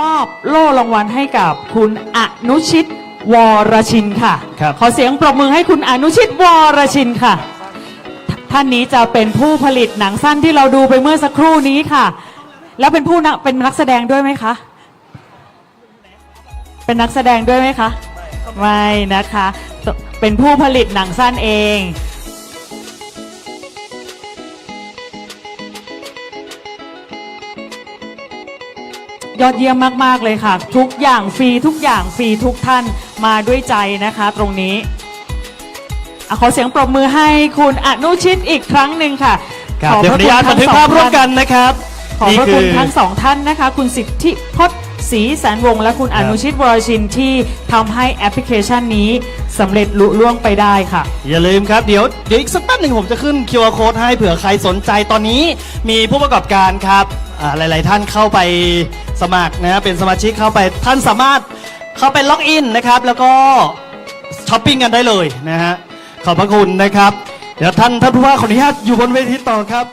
มอบโล่รางวัลให้กับคุณอนุชิตวรชินค่ะ ครับ ขอเสียงปรบมือให้คุณอนุชิตวรชินค่ะ ท่านนี้จะเป็นผู้ผลิตหนังสั้นที่เราดูไปเมื่อสักครู่นี้ค่ะ แล้วเป็นผู้นักเป็นนักแสดงด้วยไหมคะ เป็นนักแสดงด้วยไหมคะ ไม่นะคะ เป็นผู้ผลิตหนังสั้นเอง ยอดเยี่ยมมาก ๆ เลยค่ะ ทุกอย่างฟรีทุกอย่างฟรีทุกท่านมาด้วยใจนะคะ ตรงนี้อะขอเสียงปรบมือให้คุณอนุชิตอีกครั้งหนึ่งค่ะครับขอบเดี๋ยวพขอระอนุญาตคุบัณนทึทั้กงสอภางพร่วมท่านกันนะครับขอบพระนี่คุณทั้งสองท่านนะคะ คุณสิทธิพจน์ศรีแสนวงศ์และคุณอนุชิตวรชินที่ทำให้แอปพลิเคชันนี้ สำเร็จลุล่วงไปได้ค่ะ อย่าลืมครับเดี๋ยวเดี๋ยวอีกสักแป๊บหนึ่งผมจะขึ้น QR code ให้เผื่อใครสนใจตอนนี้มีผู้ประกอบการครับอ่าหลาย ๆ ท่านเข้าไปสมัครนะฮะเป็นสมาชิกเข้าไปท่านสามารถเข้าไปล็อกอินนะครับ แล้วก็ช้อปปิ้งกันได้เลยนะฮะขอบพระคุณนะครับ เดี๋ยวท่านท่านผู้ว่าขออนุญาตอยู่บนเวทีต่อครับ